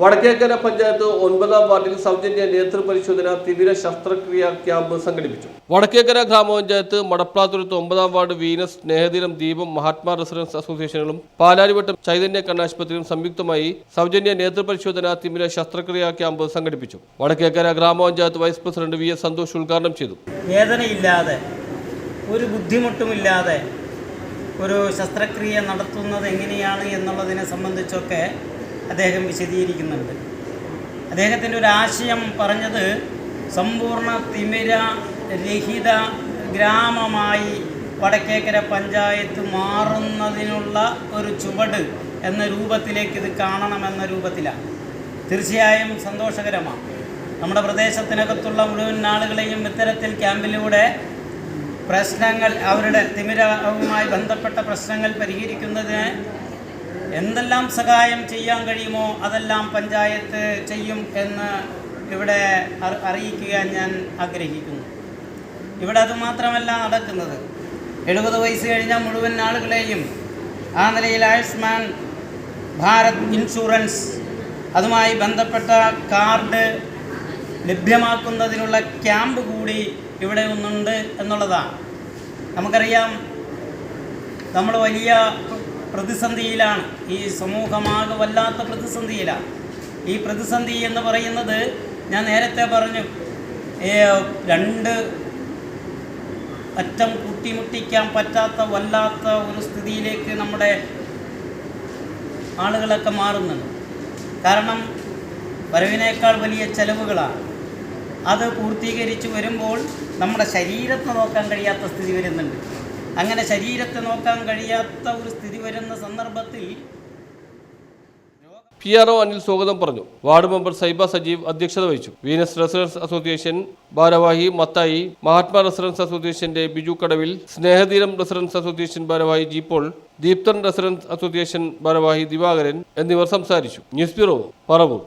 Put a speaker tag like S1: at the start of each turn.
S1: വടക്കേക്കര പഞ്ചായത്ത് ഒൻപതാം വാർഡിൽ സൗജന്യ നേതൃപരിശോധന തിമിര ശസ്ത്രക്രിയ ക്യാമ്പ് സംഘടിപ്പിച്ചു. വടക്കേക്കര ഗ്രാമപഞ്ചായത്ത് മടപ്ലാതുരത്ത് ഒമ്പതാം വാർഡ് വീനസ് സ്നേഹദിനം ദീപം മഹാത്മാ റെസിഡൻസ് അസോസിയേഷനുകളും പാലാരിവട്ടം ചൈതന്യ കണ്ണാശുപത്രിയും സംയുക്തമായി സൗജന്യ നേതൃപരിശോധന തിമിര ശസ്ത്രക്രിയ ക്യാമ്പ് സംഘടിപ്പിച്ചു. വടക്കേക്കര ഗ്രാമപഞ്ചായത്ത് vice president V S Santhosh ഉദ്ഘാടനം ചെയ്തു.
S2: വേദനയില്ലാതെ ഒരു ബുദ്ധിമുട്ടുമില്ലാതെ ഒരു ശസ്ത്രക്രിയ നടത്തുന്നത് എങ്ങനെയാണ് എന്നുള്ളതിനെ സംബന്ധിച്ചൊക്കെ അദ്ദേഹം വിശദീകരിക്കുന്നുണ്ട്. അദ്ദേഹത്തിന്റെ ഒരു ആശയം പറഞ്ഞത് സമ്പൂർണ തിമിര രഹിത ഗ്രാമമായി വടക്കേക്കര പഞ്ചായത്ത് മാറുന്നതിനുള്ള ഒരു ചുവട് എന്ന രൂപത്തിലേക്ക് ഇത് കാണണമെന്ന രൂപത്തിലാണ്. തീർച്ചയായും സന്തോഷകരമാണ്. നമ്മുടെ പ്രദേശത്തിനകത്തുള്ള മുഴുവൻ ആളുകളെയും ഇത്തരത്തിൽ ക്യാമ്പിലൂടെ പ്രശ്നങ്ങൾ അവരുടെ തിമിരവുമായി ബന്ധപ്പെട്ട പ്രശ്നങ്ങൾ പരിഹരിക്കുന്നതിന് എന്തെല്ലാം സഹായം ചെയ്യാൻ കഴിയുമോ അതെല്ലാം പഞ്ചായത്ത് ചെയ്യും എന്ന് ഇവിടെ അറിയിക്കുക ഞാൻ ആഗ്രഹിക്കുന്നു. ഇവിടെ അതുമാത്രമല്ല നടക്കുന്നത്. എഴുപത് വയസ്സ് കഴിഞ്ഞ മുഴുവൻ ആളുകളെയും ആ നിലയിൽ ആയുഷ്മാൻ ഭാരത് ഇൻഷുറൻസ് അതുമായി ബന്ധപ്പെട്ട കാർഡ് ലഭ്യമാക്കുന്നതിനുള്ള ക്യാമ്പ് കൂടി ഇവിടെ ഒന്നുണ്ട് എന്നുള്ളതാണ്. നമുക്കറിയാം നമ്മൾ വലിയ പ്രതിസന്ധിയിലാണ്. ഈ സമൂഹമാകെ വല്ലാത്ത പ്രതിസന്ധിയിലാണ്. ഈ പ്രതിസന്ധി എന്ന് പറയുന്നത് ഞാൻ നേരത്തെ പറഞ്ഞു രണ്ട് അറ്റം കൂട്ടിമുട്ടിക്കാൻ പറ്റാത്ത വല്ലാത്ത ഒരു സ്ഥിതിയിലേക്ക് നമ്മുടെ ആളുകളൊക്കെ മാറുന്നുണ്ട്. കാരണം വരവിനേക്കാൾ വലിയ ചെലവുകളാണ്. അത് പൂർത്തീകരിച്ച് വരുമ്പോൾ നമ്മുടെ ശരീരത്തെ നോക്കാൻ കഴിയാത്ത സ്ഥിതി വരുന്നുണ്ട്. അങ്ങനെ ശരീരത്തെ നോക്കാൻ കഴിയാത്ത ഒരു സ്ഥിതി വരുന്ന സന്ദർഭത്തിൽ
S1: പി ആർ ഒ അനിൽ സ്വാഗതം പറഞ്ഞു. വാർഡ് മെമ്പർ സൈബ സജീവ് അധ്യക്ഷത വഹിച്ചു. വീനസ് റെസിഡൻസ് അസോസിയേഷൻ ഭാരവാഹി മത്തായി മഹാത്മാ റെസിഡൻസ് അസോസിയേഷന്റെ ബിജു കടവിൽ സ്നേഹതീരം റെസിഡൻസ് അസോസിയേഷൻ ഭാരവാഹി ജീപ്പോൾ ദീപ്തൻ റെസിഡൻസ് അസോസിയേഷൻ ഭാരവാഹി ദിവാകരൻ എന്നിവർ സംസാരിച്ചു. News bureau Paravur.